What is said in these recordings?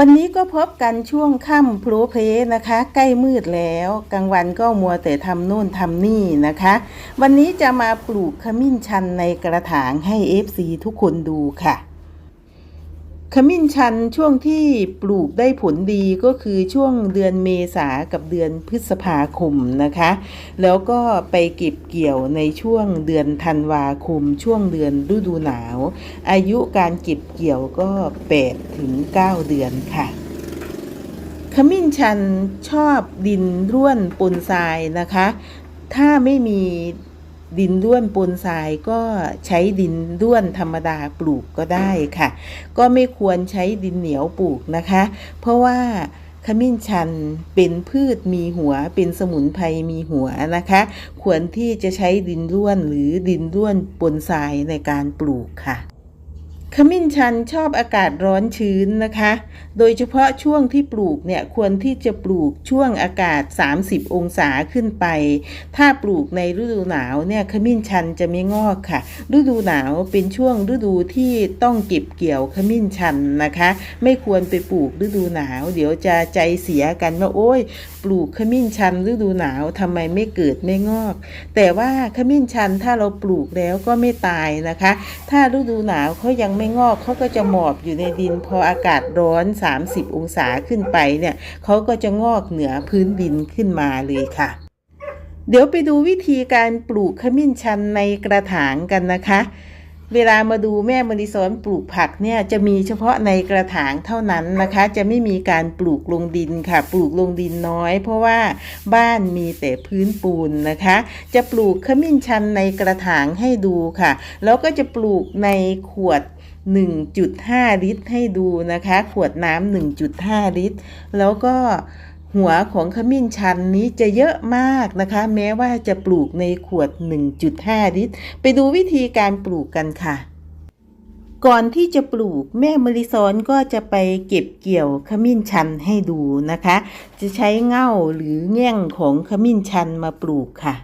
วันนี้ก็พบกันช่วงค่ำพลเพลนะคะ ใกล้มืดแล้วกลางวันก็มัวแต่ทำนู่นทำนี่นะคะ วันนี้จะมาปลูกขมิ้นชันในกระถางให้ FC ทุกคนดูค่ะ ขมิ้นชันช่วงที่ปลูกได้ผลดีก็คือช่วงเดือนเมษากับเดือนพฤษภาคมนะคะ แล้วก็ไปเก็บเกี่ยวในช่วงเดือนธันวาคม ช่วงเดือนฤดูหนาว อายุการเก็บเกี่ยวก็8ถึง9เดือนค่ะขมิ้นชันชอบดินร่วนปนทรายนะคะ ถ้าไม่มี ดินร่วนปนทรายก็ใช้ดินร่วนธรรมดาปลูกก็ได้ค่ะ ก็ไม่ควรใช้ดินเหนียวปลูกนะคะ เพราะว่าขมิ้นชันเป็นพืชมีหัวเป็นสมุนไพรมีหัวนะคะ ควรที่จะใช้ดินร่วนหรือดินร่วนปนทรายในการปลูกค่ะ ขมิ้นชันชอบอากาศร้อนชื้นนะคะ โดยเฉพาะช่วงที่ปลูกเนี่ยควรที่จะปลูกช่วงอากาศ 30 องศาขึ้นไป ถ้าปลูกในฤดูหนาวเนี่ยขมิ้นชันจะไม่งอกค่ะ ฤดูหนาวเป็นช่วงฤดูที่ต้องเก็บเกี่ยวขมิ้นชันนะคะ ไม่ควรไปปลูกฤดูหนาว เดี๋ยวจะใจเสียกันว่าโอ้ยปลูกขมิ้นชันฤดูหนาวทำไมไม่เกิดไม่งอก แต่ว่าขมิ้นชันถ้าเราปลูกแล้วก็ไม่ตายนะคะ ถ้าฤดูหนาวเขายังไม่งอกเขาก็จะหมอบอยู่ในดิน พออากาศร้อน 30 องศาขึ้นไปเนี่ยเขาก็จะงอกเหนือพื้นดินขึ้นมาเลยค่ะ เดี๋ยวไปดูวิธีการปลูกขมิ้นชันในกระถางกันนะคะเวลามาดูแม่มณีสอนปลูกผักเนี่ยจะมีเฉพาะในกระถางเท่านั้นนะคะ จะไม่มีการปลูกลงดินค่ะ ปลูกลงดินน้อย เพราะว่าบ้านมีแต่พื้นปูนนะคะ จะปลูกขมิ้นชันในกระถางให้ดูค่ะ แล้วก็จะปลูกในขวด 1.5 ลิตรให้ดูนะคะ ขวดน้ำ1.5 ลิตร แล้วก็หัวของขมิ้นชันนี้จะเยอะมากนะคะ แม้ว่าจะปลูกในขวด 1.5 ลิตร ไปดูวิธีการปลูกกันค่ะ ก่อนที่จะปลูกแม่มริซอนก็จะไปเก็บเกี่ยวขมิ้นชันให้ดูนะคะ จะใช้เง่าหรือแง่งของขมิ้นชันมาปลูกค่ะ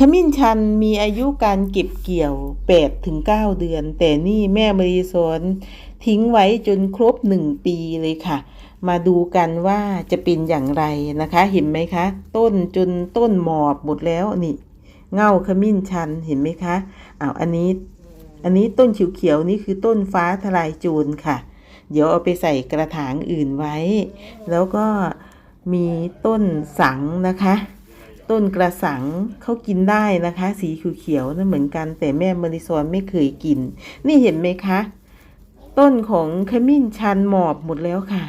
ขมิ้นชันมีอายุการเก็บเกี่ยว8ถึง9เดือน แต่นี่แม่มริซอนทิ้งไว้จนครบ1ปีเลยค่ะ มาดูกันว่าจะเป็นอย่างไรนะคะ เห็นไหมคะ ต้นจนต้นหมอบหมดแล้วนี่ เง่าขมิ้นชันเห็นไหมคะอ้าวอันนี้ อันนี้ต้นเขียวๆนี่คือต้นฟ้าทลายโจรค่ะ เดี๋ยวเอาไปใส่กระถางอื่นไว้ แล้วก็มีต้นสังนะคะ ต้นกระสังเขากินได้นะคะ สีเขียวๆนั่นเหมือนกัน แต่แม่มริซอนไม่เคยกิน นี่เห็นไหมคะ ต้นของขมิ้นชันหมอบหมดแล้วค่ะ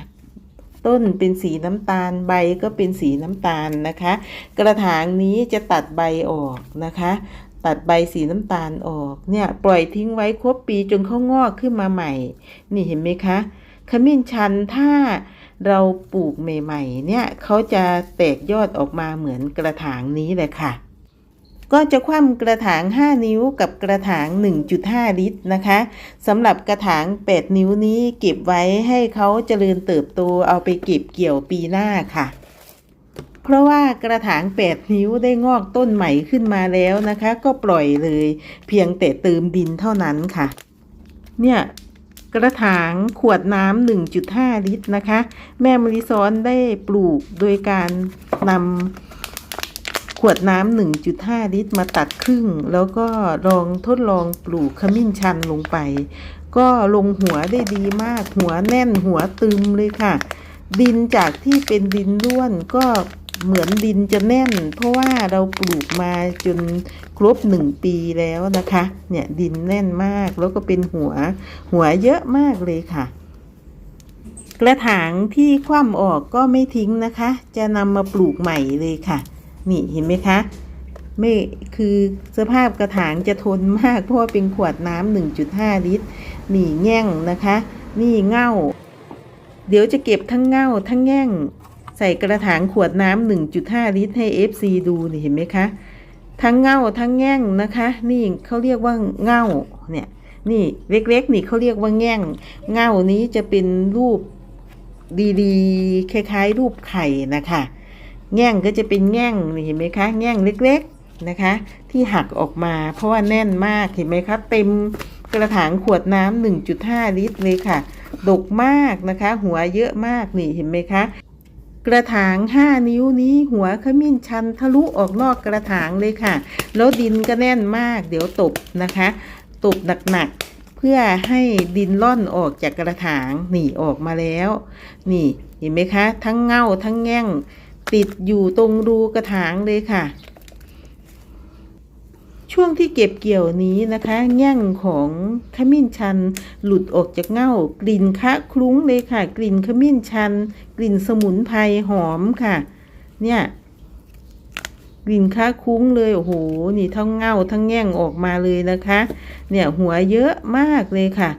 ต้นเป็นสีน้ำตาลใบก็เป็นสีน้ำตาลนะคะ กระถางนี้จะตัดใบออกนะคะ ตัดใบสีน้ำตาลออกเนี่ยปล่อยทิ้งไว้ครบปีจนเขางอกขึ้นมาใหม่ นี่เห็นไหมคะขมิ้นชันถ้า เราปลูกใหม่ๆ เนี่ยเขาจะแตกยอดออกมาเหมือนกระถางนี้เลยค่ะ ก็จะคว่ำกระถาง 5 นิ้วกับกระถาง 1.5 ลิตรนะคะสำหรับกระถาง 8 นิ้วนี้เก็บไว้ให้เขาเจริญเติบโตเอาไปเก็บเกี่ยวปีหน้าค่ะเพราะว่ากระถาง 8 นิ้วได้งอกต้นใหม่ขึ้นมาแล้วนะคะ ก็ปล่อยเลย เพียงแต่เติมดินเท่านั้นค่ะ เนี่ย กระถางขวดน้ำ 1.5 ลิตรนะคะ แม่มริซอนได้ปลูกโดยการนำขวดน้ำ 1.5 ลิตรมาตัดครึ่ง แล้วก็ลองทดลองปลูกขมิ้นชันลงไป ก็ลงหัวได้ดีมาก หัวแน่นหัวตึมเลยค่ะ ดินจากที่เป็นดินร่วนก็ เหมือนดินจะแน่น เพราะว่าเราปลูกมาจนครบหนึ่งปีแล้วนะคะ เนี่ยดินแน่นมากแล้วก็เป็นหัวหัวเยอะมากเลยค่ะ กระถางที่คว่ำออกก็ไม่ทิ้งนะคะ จะนำมาปลูกใหม่เลยค่ะ นี่เห็นไหมคะไม่คือสภาพกระถางจะทนมาก เพราะว่าเป็นขวดน้ำ1.5 ลิตร นี่แง่งนะคะ นี่เง่า เดี๋ยวจะเก็บทั้งเง่าทั้งแง่ง ใส่กระถางขวดน้ำ1.5 ลิตรให้ FC ดูนี่เห็นไหมคะ ทั้งเง่าทั้งแง่งนะคะ นี่เขาเรียกว่าเง่าเนี่ยนี่เล็กๆนี่เขาเรียกว่าแง่ง เง่านี้จะเป็นรูปดีๆคล้ายๆ รูปไข่นะคะ แง่งก็จะเป็นแง่งนี่เห็นไหมคะ แง่งเล็กๆนะคะ ที่หักออกมาเพราะว่าแน่นมากเห็นไหมคะเต็มกระถางขวดน้ำ1.5 ลิตรเลยค่ะ ดกมากนะคะ หัวเยอะมากนี่เห็นไหมคะ กระถาง 5 นิ้วนี้หัวขมิ้นชันทะลุออกนอกกระถางเลยค่ะ แล้วดินก็แน่นมากเดี๋ยวตบนะคะ ตบหนักๆ เพื่อให้ดินล่อนออกจากกระถางนี่ออกมาแล้ว นี่เห็นไหมคะ ทั้งเง่าทั้งแง่ง ติดอยู่ตรงรูกระถางเลยค่ะ ช่วงที่เก็บเกี่ยวนี้นะคะแง่งของขมิ้นชัน หลุดออกจากเง่ากลิ่นคะคลุ้งเลยค่ะ กลิ่นขมิ้นชัน กลิ่นสมุนไพรหอมค่ะ เนี่ยกลิ่นค้าคุ้งเลยโอ้โหนี่ทั้งเง่าทั้งแง่งออกมาเลยนะคะ เนี่ยหัวเยอะมากเลยค่ะ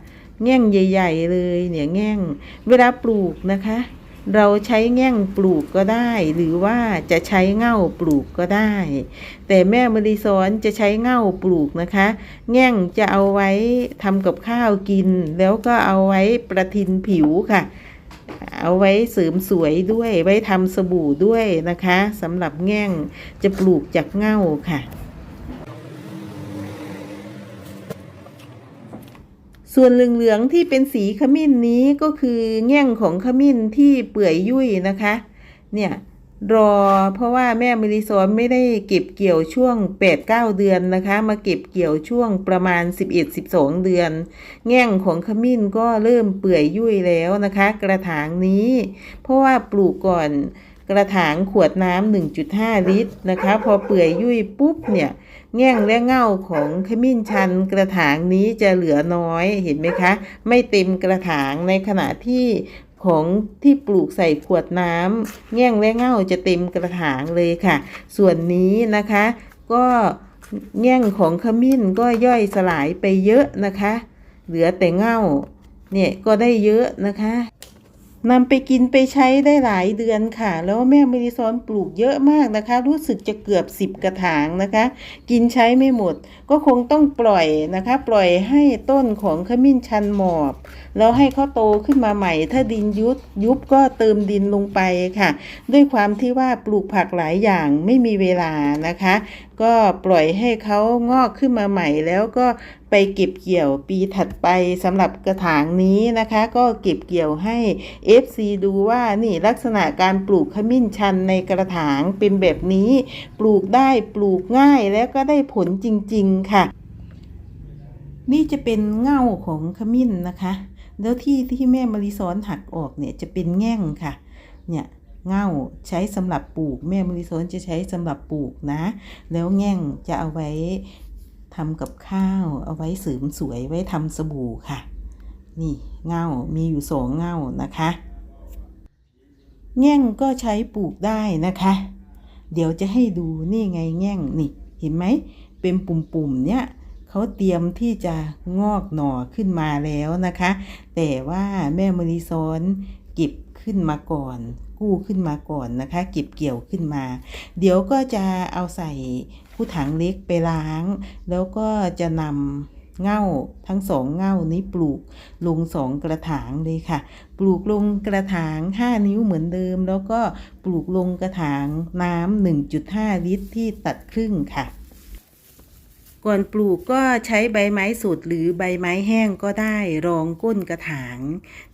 แง่งใหญ่ ๆ เลยเนี่ยแง่งเวลาปลูกนะคะ เราใช้แง่งปลูกก็ได้ หรือว่าจะใช้เง่าปลูกก็ได้ แต่แม่มริสอนจะใช้เง่าปลูกนะคะ แง่งจะเอาไว้ทำกับข้าวกิน แล้วก็เอาไว้ประทินผิวค่ะ เอาไว้เสริมสวยด้วย ไว้ทำสบู่ด้วยนะคะสำหรับแง่งจะปลูกจากเง่าค่ะ ส่วนเหลืองๆที่เป็นสีขมิ้นนี้ก็คือแง่งของขมิ้นที่เปื่อยยุ่ยนะคะ เนี่ยรอเพราะว่าแม่มริซอนไม่ได้เก็บเกี่ยวช่วง 8-9 เดือนนะคะ มาเก็บเกี่ยวช่วงประมาณ 11-12 เดือน แง่งของขมิ้นก็เริ่มเปื่อยยุ่ยแล้วนะคะ กระถางนี้ เพราะว่าปลูกก่อน กระถางขวดน้ำ1.5 ลิตรนะคะ พอเปื่อยยุ่ยปุ๊บเนี่ยแง่งและเง่าของขมิ้นชันกระถางนี้จะเหลือน้อยเห็นไหมคะ ไม่เต็มกระถางในขณะที่ของที่ปลูกใส่ขวดน้ำแง่งและเง่าจะเต็มกระถางเลยค่ะ ส่วนนี้นะคะ ก็แง่งของขมิ้นก็ย่อยสลายไปเยอะนะคะ เหลือแต่เง่าเนี่ยก็ได้เยอะนะคะ นำไปกินไปใช้ได้หลายเดือนค่ะ แล้วแม่มริซอนปลูกเยอะมากนะคะ รู้สึกจะเกือบสิบกระถางนะคะ กินใช้ไม่หมด ก็คงต้องปล่อยนะคะ ปล่อยให้ต้นของขมิ้นชันหมอบ แล้วให้เขาโตขึ้นมาใหม่ ถ้าดินยุบยุบก็เติมดินลงไปค่ะ ด้วยความที่ว่าปลูกผักหลายอย่างไม่มีเวลานะคะ ก็ปล่อยให้เขางอกขึ้นมาใหม่ แล้วก็ไปเก็บเกี่ยวปีถัดไปสำหรับกระถางนี้นะคะ ก็เก็บเกี่ยวให้ FC ดูว่านี่ลักษณะการปลูกขมิ้นชันในกระถางเป็นแบบนี้ ปลูกได้ปลูกง่ายแล้วก็ได้ผลจริง ๆ ค่ะ นี่จะเป็นเง่าของขมิ้นนะคะ แล้วที่ที่แม่มาริซอนหักออกเนี่ยจะเป็นแง่งค่ะ เนี่ย เง่าใช้สำหรับปลูก แม่มริซนจะใช้สำหรับปลูกนะ แล้วแง่งจะเอาไว้ทำกับข้าว เอาไว้เสริมสวยไว้ทำสบู่ค่ะ นี่เง่ามีอยู่สองเง่านะคะ แง่งก็ใช้ปลูกได้นะคะ เดี๋ยวจะให้ดูนี่ไงแง่งนี่เห็นไหมเป็นปุ่มๆเนี่ยเขาเตรียมที่จะงอกหน่อขึ้นมาแล้วนะคะ แต่ว่าแม่มริซอนเก็บขึ้นมาก่อน กู้ขึ้นมาก่อนนะคะ เก็บเกี่ยวขึ้นมา เดี๋ยวก็จะเอาใส่ผู้ถังเล็กไปล้าง แล้วก็จะนำเง่าทั้งสองเง่านี้ปลูกลงสองกระถางเลยค่ะ ปลูกลงกระถาง 5 นิ้วเหมือนเดิม แล้วก็ปลูกลงกระถางน้ำ1.5 ลิตรที่ตัดครึ่งค่ะ ก่อนปลูกก็ใช้ใบไม้สดหรือใบไม้แห้งก็ได้รองก้นกระถาง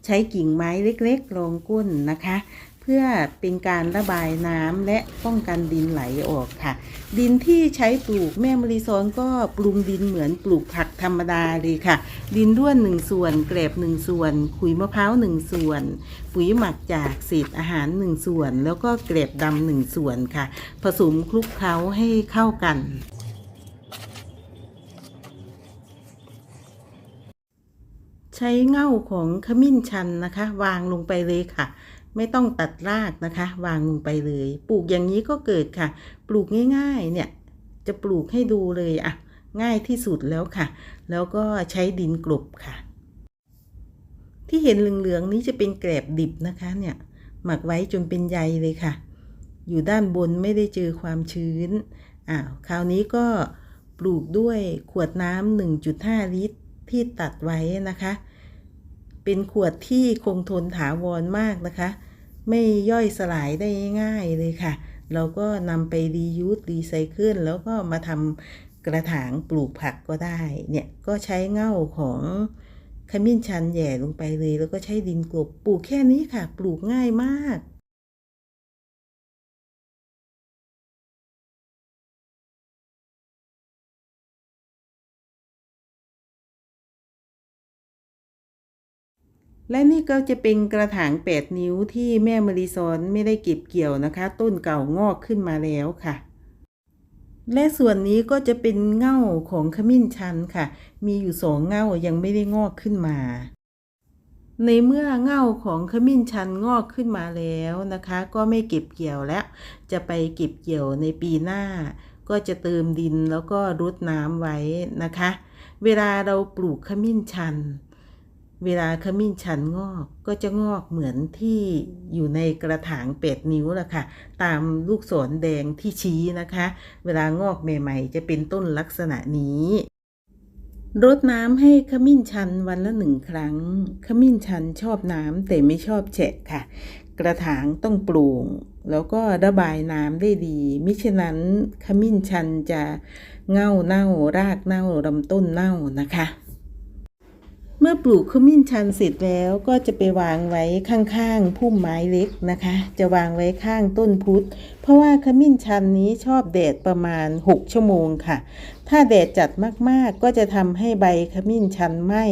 ใช้กิ่งไม้เล็กๆ รองก้นนะคะ พื่อเป็นการระบายน้ำและป้องกันดินไหลออกค่ะ ดินที่ใช้ปลูกแม่มริซอนก็ปรุงดินเหมือนปลูกผักธรรมดาเลยค่ะ ดินร่วนหนึ่งส่วนแกลบหนึ่งส่วนขุยมะพร้าวหนึ่งส่วน ปุ๋ยหมักจากเศษอาหารหนึ่งส่วน แล้วก็เกลบดำหนึ่งส่วนค่ะ ผสมคลุกเคล้าให้เข้ากันใช้เง่าของขมิ้นชันนะคะ วางลงไปเลยค่ะ ไม่ต้องตัดรากนะคะ วางลงไปเลย ปลูกอย่างนี้ก็เกิดค่ะ ปลูกง่ายๆ เนี่ย จะปลูกให้ดูเลยอะง่ายที่สุดแล้วค่ะ แล้วก็ใช้ดินกลบค่ะ ที่เห็นเหลืองๆนี้จะเป็นแกลบดิบนะคะเนี่ย หมักไว้จนเป็นใยเลยค่ะ อยู่ด้านบนไม่ได้เจอความชื้นอ้าวคราวนี้ก็ปลูกด้วยขวดน้ำ1.5 ลิตรที่ตัดไว้นะคะ เป็นขวดที่คงทนถาวรมากนะคะ ไม่ย่อยสลายได้ง่ายเลยค่ะ เราก็นำไปรียูสรีไซเคิลแล้วก็มาทำกระถางปลูกผักก็ได้ เนี่ยก็ใช้เง่าของขมิ้นชันแหย่ลงไปเลย แล้วก็ใช้ดินกลบปลูกแค่นี้ค่ะ ปลูกง่ายมาก และนี่ก็จะเป็นกระถาง 8 นิ้วที่แม่มรีซอนไม่ได้เก็บเกี่ยวนะคะ ต้นเก่างอกขึ้นมาแล้วค่ะ และส่วนนี้ก็จะเป็นเง่าของขมิ้นชันค่ะ มีอยู่สองเง่ายังไม่ได้งอกขึ้นมา ในเมื่อเง่าของขมิ้นชันงอกขึ้นมาแล้วนะคะ ก็ไม่เก็บเกี่ยวแล้ว จะไปเก็บเกี่ยวในปีหน้า ก็จะเติมดินแล้วก็รดน้ำไว้นะคะ เวลาเราปลูกขมิ้นชันเเวลาขมิ้นชันงอกก็จะงอกเหมือนที่อยู่ในกระถางเป็ดนิ้วละค่ะ ตามลูกศรแดงที่ชี้นะคะ เวลางอกใหม่ๆ จะเป็นต้นลักษณะนี้รดน้ำให้ขมิ้นชันวันละหนึ่งครั้ง ขมิ้นชันชอบน้ำแต่ไม่ชอบแฉะค่ะ กระถางต้องปร่งแล้วก็ระบายน้ำได้ดี มิฉะนั้นขมิ้นชันจะเง่าเน่ารากเน่าลำต้นเน่านะคะ เมื่อปลูกขมิ้นชันเสร็จแล้วก็จะไปวางไว้ข้างๆพุ่มไม้เล็กนะคะ จะวางไว้ข้างต้นพุทธเพราะว่าขมิ้นชันนี้ชอบแดดประมาณ 6 ชั่วโมงค่ะ ถ้าแดดจัดมากๆ ก็จะทำให้ใบขมิ้นชันไหม้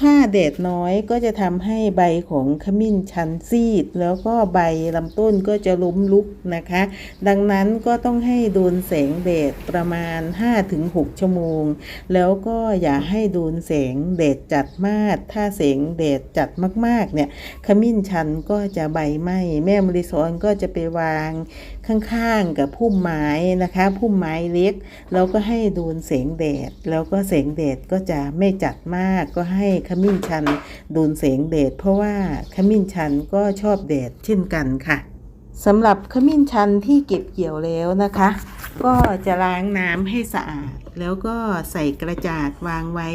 ถ้าแดดน้อยก็จะทำให้ใบของขมิ้นชันซีด แล้วก็ใบลำต้นก็จะล้มลุกนะคะ ดังนั้นก็ต้องให้โดนแสงแดดประมาณ 5-6 ชั่วโมง แล้วก็อย่าให้โดนแสงแดดจัดมาก ถ้าแสงแดดจัดมากๆเนี่ยขมิ้นชันก็จะใบไหม้แม่มริซอนก็จะไปวางข้างๆกับพุ่มไม้นะคะพุ่มไม้เล็ก แล้วก็ให้โดนแสงแดด แล้วก็แสงแดดก็จะไม่จัดมากก็ให้ขมิ้นชันโดนแสงแดด เพราะว่าขมิ้นชันก็ชอบแดดเช่นกันค่ะสำหรับขมิ้นชันที่เก็บเกี่ยวแล้วนะคะ ก็จะล้างน้ำให้สะอาด แล้วก็ใส่กระจาดวางไว้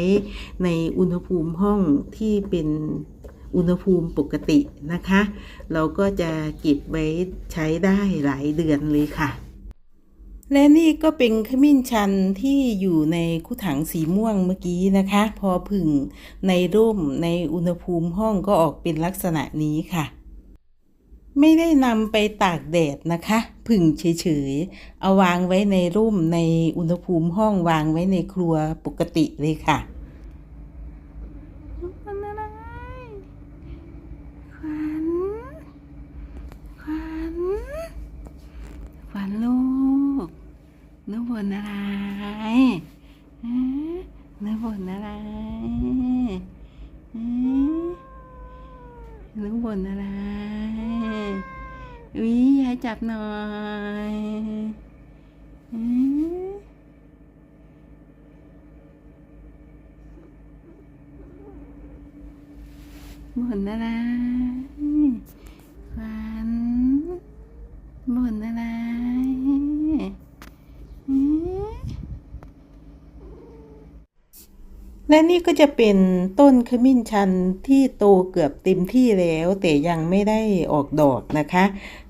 ในอุณหภูมิห้องที่เป็น อุณหภูมิปกตินะคะ เราก็จะเก็บไว้ใช้ได้หลายเดือนเลยค่ะ และนี่ก็เป็นขมิ้นชันที่อยู่ในคู่ถังสีม่วงเมื่อกี้นะคะ พอผึ่งในร่มในอุณหภูมิห้องก็ออกเป็นลักษณะนี้ค่ะ ไม่ได้นำไปตากแดดนะคะ ผึ่งเฉยๆ เอาวางไว้ในร่มในอุณหภูมิห้องวางไว้ในครัวปกติเลยค่ะ มันอะไรขวัญขวัญขวัญลูก หนูบ่นอะไรฮะหนูบ่นอะไรฮะหนูบ่นอะไรวิยายจับหน่อยบ่นอะไรฝันบ่นอะไรอืม และนี่ก็จะเป็นต้นขมิ้นชันที่โตเกือบเต็มที่แล้ว แต่ยังไม่ได้ออกดอกนะคะ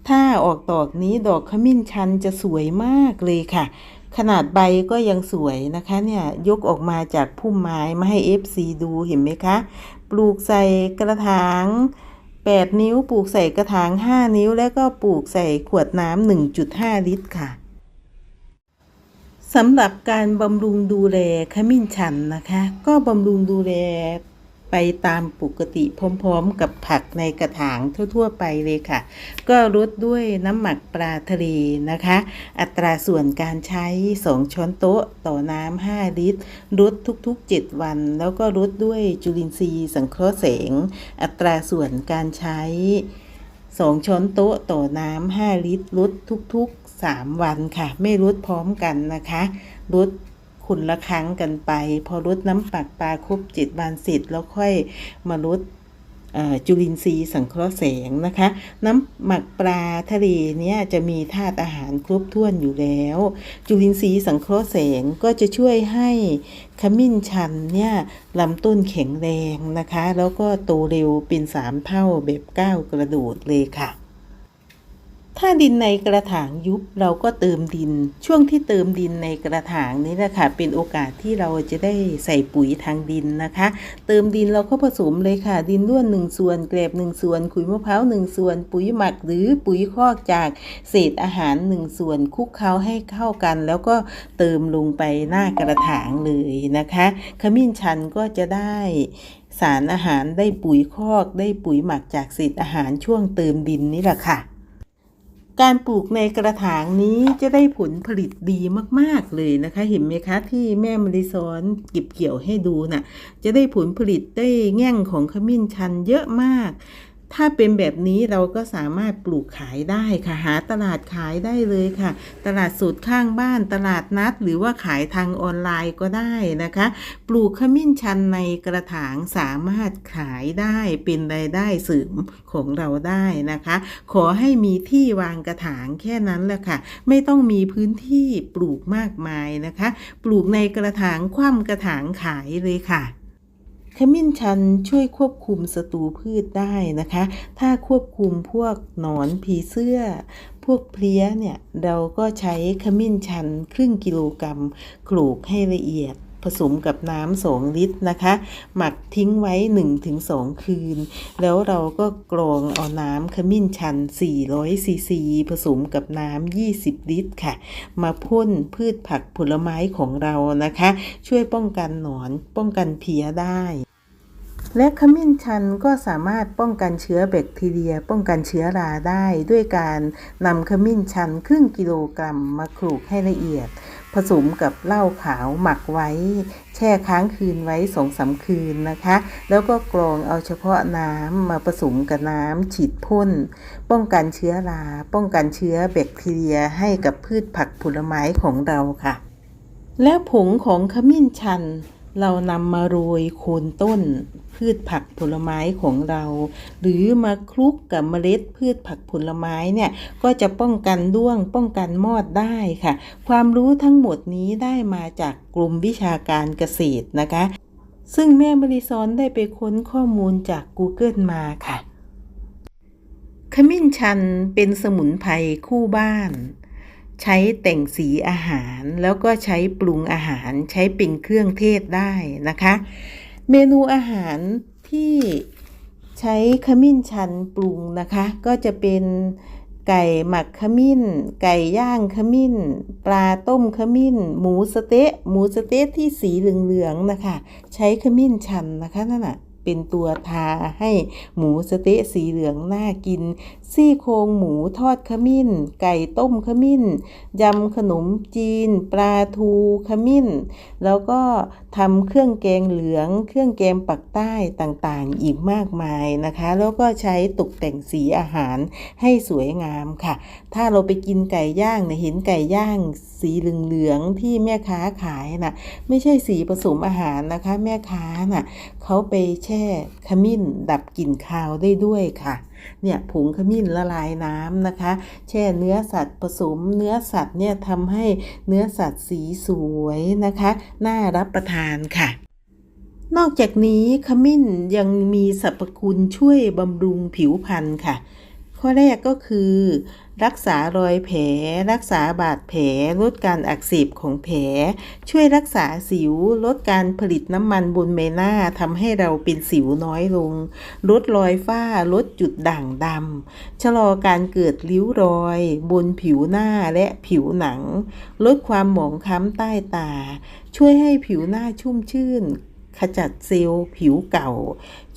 ถ้าออกดอกนี้ดอกขมิ้นชันจะสวยมากเลยค่ะ ขนาดใบก็ยังสวยนะคะเนี่ยยกออกมาจากพุ่มไม้มาให้ FC ดูเห็นไหมคะ ปลูกใส่กระถาง 8 นิ้ว ปลูกใส่กระถาง 5 นิ้ว แล้วก็ปลูกใส่ขวดน้ำ1.5 ลิตรค่ะ สำหรับการบำรุงดูแลขมิ้นชันนะคะ ก็บำรุงดูแลไปตามปกติพร้อมๆ กับผักในกระถางทั่วๆไปเลยค่ะ ก็รดด้วยน้ำหมักปลาทะเลนะคะ อัตราส่วนการใช้ 2 ช้อนโต๊ะต่อน้ำ 5 ลิตรรดทุกๆ 7 วัน แล้วก็รดด้วยจุลินทรีย์สังเคราะห์แสง อัตราส่วนการใช้ 2 ช้อนโต๊ะต่อน้ำ 5 ลิตรลดทุกๆ 3 วันค่ะ ไม่ลดพร้อมกันนะคะลดคนละครั้งกันไป พอลดน้ำปักปลาครบ7วันเสร็จแล้วค่อยมาลดจุลินทรีย์สังเคราะห์แสงนะคะ น้ำหมักปลาทะเลเนี่ยจะมีธาตุอาหารครบถ้วนอยู่แล้ว จุลินทรีย์สังเคราะห์แสงก็จะช่วยให้ขมิ้นชันเนี่ยลำต้นแข็งแรงนะคะ แล้วก็โตเร็วเป็นสามเท่าแบบก้าวกระโดดเลยค่ะ ถ้าดินในกระถางยุบเราก็เติมดิน ช่วงที่เติมดินในกระถางนี้แหละค่ะเป็นโอกาสที่เราจะได้ใส่ปุ๋ยทางดินนะคะ เติมดินเราก็ผสมเลยค่ะ ดินร่วนหนึ่งส่วนแกลบหนึ่งส่วนขุยมะพร้าวหนึ่งส่วน ปุ๋ยหมักหรือปุ๋ยคอกจากเศษอาหารหนึ่งส่วนคลุกเคล้าให้เข้ากัน แล้วก็เติมลงไปหน้ากระถางเลยนะคะขมิ้นชันก็จะได้สารอาหารได้ปุ๋ยคอกได้ปุ๋ยหมักจากเศษอาหารช่วงเติมดินนี่แหละค่ะ การปลูกในกระถางนี้จะได้ผลผลิตดีมาก ๆ เลยนะคะ เห็นไหมคะที่แม่มริซ้อนเก็บเกี่ยวให้ดูน่ะ จะได้ผลผลิตได้แง่งของขมิ้นชันเยอะมาก ถ้าเป็นแบบนี้เราก็สามารถปลูกขายได้ค่ะ หาตลาดขายได้เลยค่ะ ตลาดสดข้างบ้านตลาดนัด หรือว่าขายทางออนไลน์ก็ได้นะคะ ปลูกขมิ้นชันในกระถางสามารถขายได้เป็นรายได้เสริมของเราได้นะคะ ขอให้มีที่วางกระถางแค่นั้นแหละค่ะ ไม่ต้องมีพื้นที่ปลูกมากมายนะคะ ปลูกในกระถางคว่ำกระถางขายเลยค่ะ ขมิ้นชันช่วยควบคุมศัตรูพืชได้นะคะ ถ้าควบคุมพวกหนอนผีเสื้อ พวกเพลี้ยเนี่ยเราก็ใช้ขมิ้นชันครึ่งกิโลกรัมขลกให้ละเอียดผสมกับน้ำสองลิตรนะคะ หมักทิ้งไว้ 1-2 คืน แล้วเราก็กรองเอาน้ำขมิ้นชัน 400 ซีซี ผสมกับน้ำ 20 ลิตรค่ะ มาพ่นพืชผักผลไม้ของเรานะคะ ช่วยป้องกันหนอนป้องกันเพี้ยได้ และขมิ้นชันก็สามารถป้องกันเชื้อแบคทีเรีย ป้องกันเชื้อราได้ด้วยการนำขมิ้นชันครึ่งกิโลกรัมมาขลกให้ละเอียด ผสมกับเหล้าขาวหมักไว้ แช่ค้างคืนไว้สองสาคืนนะคะ แล้วก็กรองเอาเฉพาะน้ำมาผสมกับน้ำฉีดพ่น ป้องกันเชื้อรา ป้องกันเชื้อแบคทีเรียให้กับพืชผักผลไม้ของเราค่ะ และผงของขมิ้นชัน เรานำมาโรยโคนต้นพืชผักผลไม้ของเรา หรือมาคลุกกับเมล็ดพืชผักผลไม้เนี่ยก็จะป้องกันด้วงป้องกันมอดได้ค่ะ ความรู้ทั้งหมดนี้ได้มาจากกลุ่มวิชาการเกษตรนะคะ ซึ่งแม่บริซอนได้ไปค้นข้อมูลจาก Google มาค่ะ ขมิ้นชันเป็นสมุนไพรคู่บ้าน ใช้แต่งสีอาหาร แล้วก็ใช้ปรุงอาหาร ใช้เป็นเครื่องเทศได้นะคะ เมนูอาหารที่ใช้ขมิ้นชันปรุงนะคะ ก็จะเป็นไก่หมักขมิ้น ไก่ย่างขมิ้น ปลาต้มขมิ้น หมูสเต๊ะ หมูสเต๊ะที่สีเหลืองๆนะคะ ใช้ขมิ้นชันนะคะนั่นน่ะ เป็นตัวทาให้หมูสเต๊ะสีเหลืองน่ากิน ซี่โครงหมูทอดขมิ้น ไก่ต้มขมิ้นยำขนมจีน ปลาทูขมิ้น แล้วก็ทำเครื่องแกงเหลือง เครื่องแกงปักใต้ต่างๆ อีกมากมายนะคะ แล้วก็ใช้ตกแต่งสีอาหารให้สวยงามค่ะ ถ้าเราไปกินไก่ย่างเนี่ยเห็นไก่ย่างสีเหลืองๆที่แม่ค้าขายน่ะไม่ใช่สีผสมอาหารนะคะ แม่ค้าน่ะเขาไปแช่ขมิ้นดับกลิ่นคาวได้ด้วยค่ะเนี่ยผงขมิ้นละลายน้ำนะคะ แช่เนื้อสัตว์ผสมเนื้อสัตว์เนี่ยทำให้เนื้อสัตว์สีสวยนะคะน่ารับประทานค่ะนอกจากนี้ขมิ้นยังมีสรรพคุณช่วยบำรุงผิวพรรณค่ะ ข้อแรกก็คือ รักษารอยแผล รักษาบาดแผล ลดการอักเสบของแผล ช่วยรักษาสิว ลดการผลิตน้ำมันบนใบหน้าทำให้เราเป็นสิวน้อยลง ลดรอยฝ้า ลดจุดด่างดำชะลอการเกิดริ้วรอย บนผิวหน้าและผิวหนัง ลดความหมองคล้ำใต้ตา ช่วยให้ผิวหน้าชุ่มชื่น ขจัดเซลล์ผิวเก่า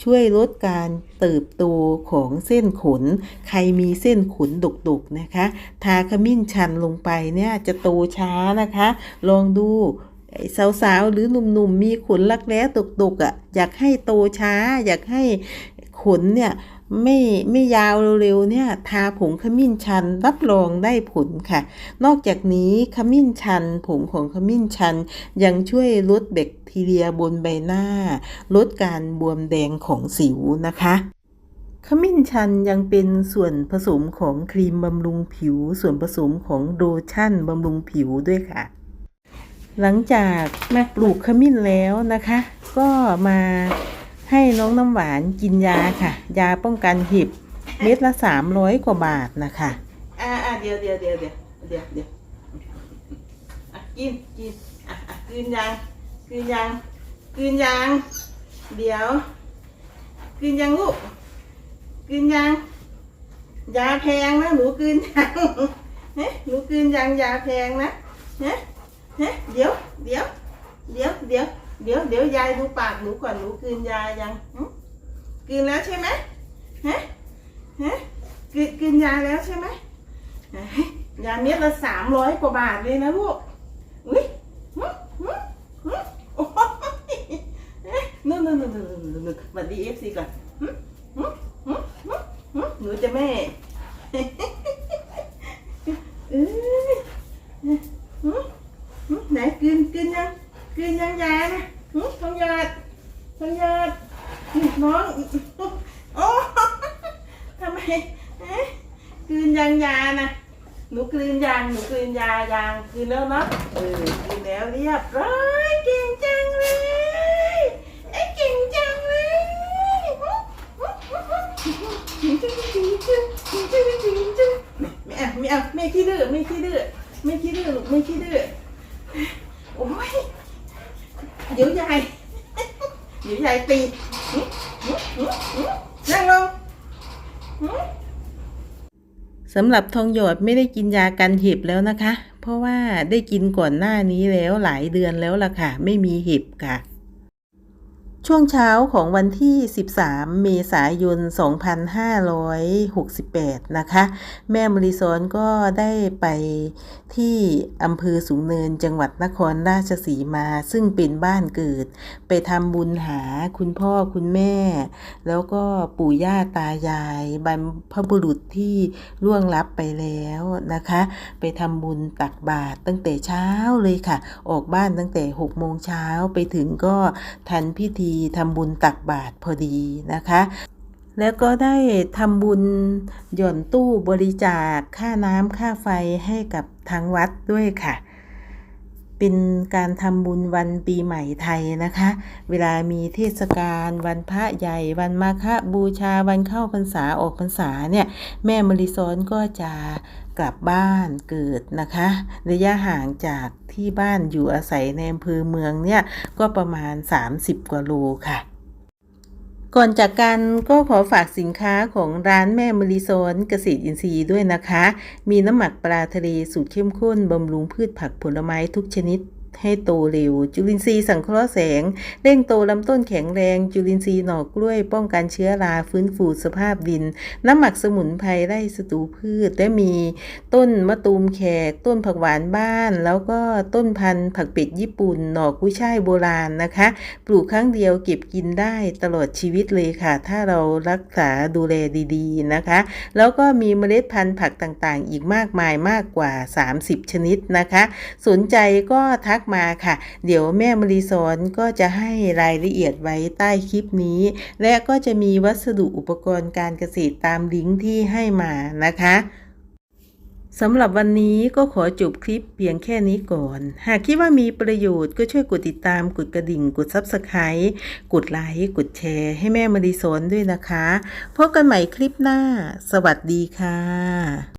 ช่วยลดการเติบโตของเส้นขน ใครมีเส้นขนดุกๆนะคะ ทาขมิ้นชันลงไปเนี่ยจะโตช้านะคะ ลองดูสาวๆ หรือหนุ่มๆ มีขนลักแร้ตกๆอะ่ะ อยากให้โตช้า อยากให้ขนเนี่ย ไม่ไม่ยาวเร็วๆเนี่ยทาผงขมิ้นชันรับรองได้ผลค่ะ นอกจากนี้ขมิ้นชัน ผงของขมิ้นชัน ยังช่วยลดแบคทีเรียบนใบหน้า ลดการบวมแดงของสิวนะคะขมิ้นชันยังเป็นส่วนผสมของครีมบำรุงผิว ส่วนผสมของโลชั่นบำรุงผิวด้วยค่ะ หลังจากมาปลูกขมิ้นแล้วนะคะ ก็มา ให้น้องน้ำหวานกินยาค่ะ ยาป้องกันห็บเม็ดละ300กว่าบาทนะคะอะเดี๋ยวเดี๋ยวเดี๋ยวเดี๋ยวเดี๋ยวเดี๋ยวอะกินกินอะอะกลืนยังกลืนยังกลืนยังเดี๋ยวกลืนยังลูกกลืนยังยาแพงนะหนูกลืนยังเฮ้หนูกลืนยังยาแพงนะเฮ้เฮ้เดี๋ยวเดี๋ยวเดี๋ยวเดี๋ยว เดี๋ยวเดี๋ยวยายดูปากหนูก่อนหนูกลืนยายังกลืนแล้วใช่ไหมเฮ้เฮ้กลืนกลืนยาแล้วใช่ไหมยาเม็ดละสามร้อยกว่าบาทเลยนะลูกอุ้ยหึหึหึโอ้ยเนู่นนู่นนู่นนู่นนู่นนู่นสวัสดีเอฟซีก่อนหนูจะแม่เอ้ยหึหึไหนกินกินยังกินยังยานะหึทองหยอดทองหยอด น้องโอ้ทำไมเอ๊กลืนยางยานะหนูกลืนยางหนูกลืนยายางกลืนแล้วเนาะเออกลืนแล้วเรียบร้อยเก่งจังเลยไอ้เก่งจังเลยไม่เอาไม่เอาไม่ขี้ดื้อไม่ขี้ดื้อไม่ขี้ดื้อลูกไม่ขี้ดื้อโอ้ยเดี๋ยวยายเดี๋ยวยายตี สำหรับทองหยอดไม่ได้กินยากันเห็บแล้วนะคะ เพราะว่าได้กินก่อนหน้านี้แล้วหลายเดือนแล้วล่ะค่ะ ไม่มีเห็บค่ะ ช่วงเช้าของวันที่ 13 เมษายน 2568 นะคะ แม่มริซอนก็ได้ไปที่อำเภอสูงเนินจังหวัดนครราชสีมา ซึ่งเป็นบ้านเกิด ไปทำบุญหาคุณพ่อคุณแม่ แล้วก็ปู่ย่าตายายบรรพบุรุษที่ล่วงลับไปแล้วนะคะ ไปทำบุญตักบาตรตั้งแต่เช้าเลยค่ะ ออกบ้านตั้งแต่ 6 โมงเช้าไปถึงก็ทันพิธีทำบุญตักบาตรพอดีนะคะ แล้วก็ได้ทำบุญหย่อนตู้บริจาคค่าน้ำค่าไฟให้กับทางวัดด้วยค่ะ เป็นการทำบุญวันปีใหม่ไทยนะคะ เวลามีเทศกาลวันพระใหญ่ วันมาฆบูชาวันเข้าพรรษาออกพรรษาเนี่ยแม่มริซอนก็จะกลับบ้านเกิดนะคะ ระยะห่างจากที่บ้านอยู่อาศัยในอำเภอเมืองเนี่ยก็ประมาณ 30 กว่าโลค่ะ ก่อนจากกันก็ขอฝากสินค้าของร้านแม่มริโซนเกษตรอินทรีย์ด้วยนะคะ มีน้ำหมักปลาทะเลสูตรเข้มข้นบำรุงพืชผักผลไม้ทุกชนิด ให้โตเร็ว จุลินทรีย์สังเคราะห์แสงเร่งโตลำต้นแข็งแรง จุลินทรีย์หน่อกล้วย ป้องกันเชื้อราฟื้นฟูสภาพดิน น้ำหมักสมุนไพรไร่สตูพืชและมีต้นมะตูมแขก ต้นผักหวานบ้าน แล้วก็ต้นพันธุ์ผักเป็ดญี่ปุ่น หน่อกุ้ยช่ายโบราณนะคะ ปลูกครั้งเดียวเก็บกินได้ตลอดชีวิตเลยค่ะ ถ้าเรารักษาดูแลดีๆนะคะ แล้วก็มีเมล็ดพันธุ์ผักต่างๆ อีกมากมายมากกว่า 30 ชนิดนะคะ สนใจก็ทักมาค่ะ เดี๋ยวแม่มรีสอนก็จะให้รายละเอียดไว้ใต้คลิปนี้ และก็จะมีวัสดุอุปกรณ์การเกษตรตามลิงก์ที่ให้มานะคะสำหรับวันนี้ก็ขอจบคลิปเพียงแค่นี้ก่อน หากคิดว่ามีประโยชน์ก็ช่วยกดติดตามกดกระดิ่ง กด Subscribe กดไลค์กดแชร์ให้แม่มารีสอนด้วยนะคะ พบกันใหม่คลิปหน้า สวัสดีค่ะ